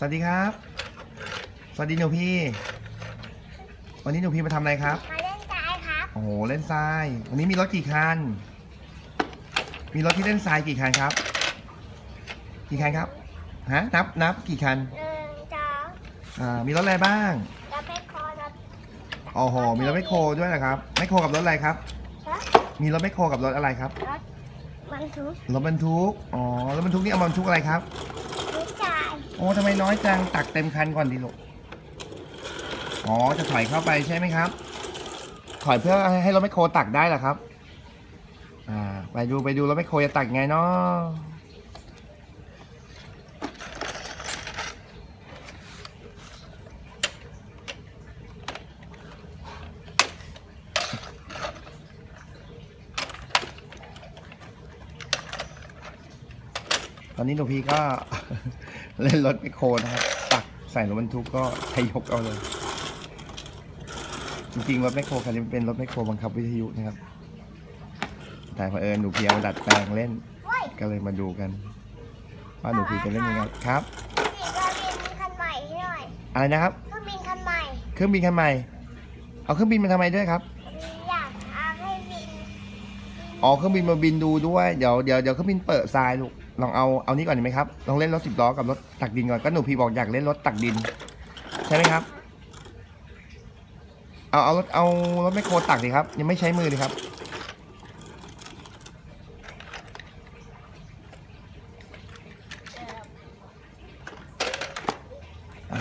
สวัสดีครับ สวัสดีหนูพี่ วันนี้หนูพี่มาทำอะไรครับ มาเล่นทรายครับ โอ้โห เล่นทราย วันนี้มีรถกี่คัน มีรถที่เล่นทรายกี่คันครับ กี่คันครับ ฮะ นับ นับกี่คันหนึ่งสองอ่า มีรถอะไรบ้างแล้วไปคอแล้วโอ้โห มีรถแมคโครด้วยนะครับ แมคโครกับรถอะไรครับฮะมีรถแมคโครกับรถอะไรครับ รถมันทุกรถบรรทุก อ๋อ รถบรรทุกนี่เอามาบรรทุกอะไรครับทุกทราย โอ้ทำไมน้อยจังตักเต็มคันก่อนดิลูกอ๋อจะถอยเข้าไปใช่ไหมครับ ถอยเพื่อให้รถแมคโครตักได้เหรอครับ อ่า ไปดูไปดูรถแมคโครจะตักไงเนาะ ตอนนี้หนูพีก็ เล่นรถแมคโครนะครับตักใส่รถบรรทุกก็ใช้ยกเอาเลย จริงๆรถแมคโครคันนี้เป็นรถแมคโครบังคับวิทยุนะครับ แต่เผอิญหนูพีเอามาดัดแปลงเล่นเฮ้ยก็เลยมาดูกันว่าหนูพีจะเล่นยังไงครับพี่ก็บินคันใหม่ให้หน่อยอะไรนะครับเครื่องบินคันใหม่เครื่องบินคันใหม่ เอาเครื่องบินมาทำไมด้วยครับอยากเอาให้บินอ๋อเครื่องบินมาบินดูด้วยเดี๋ยวเดี๋ยวเดี๋ยวเครื่องบินเปิดทรายลูก ลองเอาเอานี้ก่อนดีไหมครับลองเล่นรถสิบล้อกับรถตักดินก่อนก็หนูพีบอกอยากเล่นรถตักดิน ใช่ไหมครับ เอาเอารถเอารถแมโครตักดิครับ ยังไม่ใช้มือเลยครับ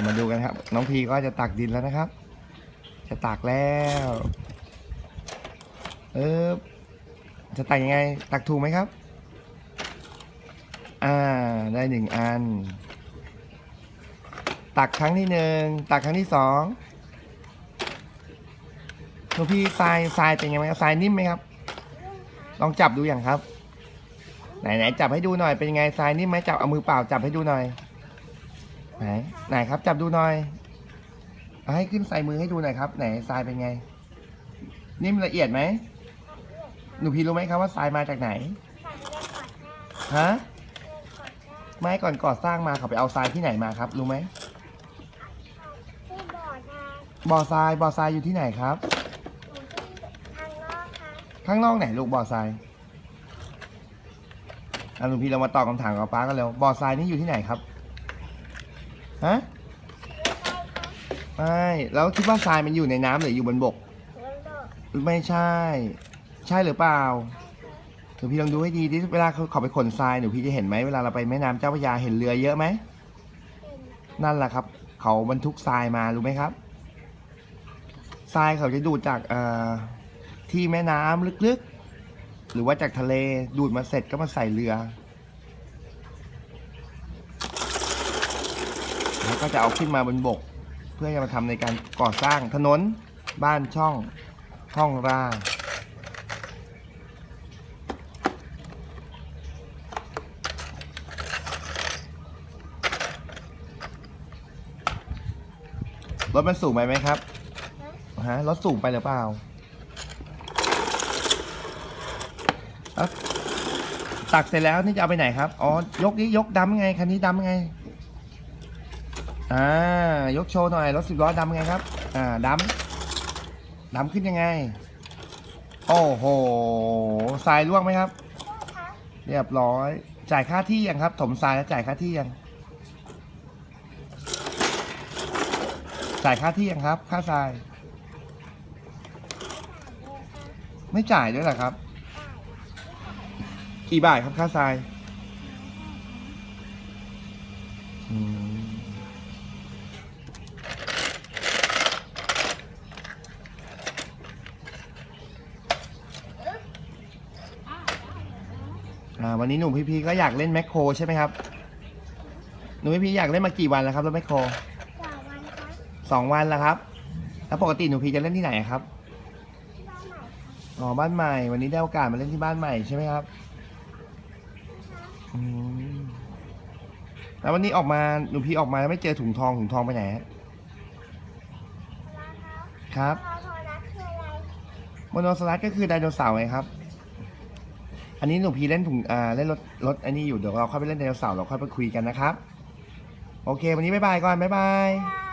มาดูกันครับ น้องพีก็จะตักดินแล้วนะครับ จะตักแล้วเออจะตักยังไง ตักถูกไหมครับ อ่า ได้หนึ่งอัน ตักครั้งที่หนึ่ง ตักครั้งที่สองหนูพี่ทรายทรายเป็นยังไงครับทรายนิ่มไหมครับ ลองจับดูอย่างครับ ไหนไหนจับให้ดูหน่อย เป็นยังไงทรายนิ่มไหมจับเอามือเปล่าจับให้ดูหน่อย ไหน ไหนครับ จับดูหน่อยเอาให้ขึ้นใส่มือให้ดูหน่อยครับ ไหนทรายเป็นไง นิ่มละเอียดไหมหนูพี่รู้ไหมครับว่าทรายมาจากไหนฮะ ไม่ก่อนก่อสร้างมาเขาไปเอาทรายที่ไหนมาครับ รู้ไหมที่บ่อนาบ่อทรายบ่อทรายอยู่ที่ไหนครับผมขึ้นทางนอกครับข้างนอกไหนลูกบ่อทรายอะหลวงพี่เรามาตอบคำถามกับป้ากันแล้วบ่อทรายนี่อยู่ที่ไหนครับฮะไม่ใช่ครับไม่แล้วคิดว่าทรายมันอยู่ในน้ำหรืออยู่บนบก เรื่องโดดไม่ใช่ ใช่หรือเปล่า หนูพี่ลองดูให้ดีที่เวลาเขาเขาไปขนทรายหนูพี่จะเห็นไหมเวลาเราไปแม่น้ำเจ้าพระยาเห็นเรือเยอะไหมนั่นแหละครับ เขาบรรทุกทรายมารู้ไหมครับทรายเขาจะดูดจากที่แม่น้ำลึกๆ หรือว่าจากทะเลดูดมาเสร็จก็มาใส่เรือ แล้วก็จะเอาขึ้นมาบนบก เพื่อจะมาทำในการก่อสร้างถนนบ้านช่องห้องร่าง รถมันสูงไปไหมครับฮะรถสูงไปหรือเปล่าเอ้าตักเสร็จแล้วนี่จะเอาไปไหนครับอ๋อยกนี้ยกดำไงคันนี้ดำไงอ่ายกโชว์หน่อยรถสิบล้อดำไงครับ อ่าดำดำขึ้นยังไง โอ้โหทรายร่วงไหมครับครับเรียบร้อย จ่ายค่าที่ยังครับ ถมทรายแล้วจ่ายค่าที่ยัง จ่ายค่าที่ยังครับ ค่าทราย ไม่จ่ายด้วยเหรอครับ กี่บาทครับค่าทรายวันนี้หนูพี่พีก็อยากเล่นแมคโครใช่ไหมครับ หนูพี่พีอยากเล่นมากี่วันแล้วครับรถแมคโครสองวัน สองวันแล้วครับ แล้วปกติหนูพีจะเล่นที่ไหนครับที่บ้านใหม่ครับอ๋อบ้านใหม่ วันนี้ได้โอกาสมาเล่นที่บ้านใหม่ใช่ไหมครับอืมแล้ววันนี้ออกมาหนูพี่ออกมาไม่เจอถุงทองถุงทองไปไหนฮะแล้วครับครับพอโทรนัดคืออะไรโมโนสลัดก็คือไดโนเสาร์ไงครับ อันนี้หนูพีเล่นถุงอ่าเล่นรถรถอันนี้อยู่เดี๋ยวเราค่อยไปเล่นไดโนเสาร์เราค่อยไปคุยกันนะครับ โอเค วันนี้บ๊ายบายก่อนบ๊ายบายบ๊ายบาย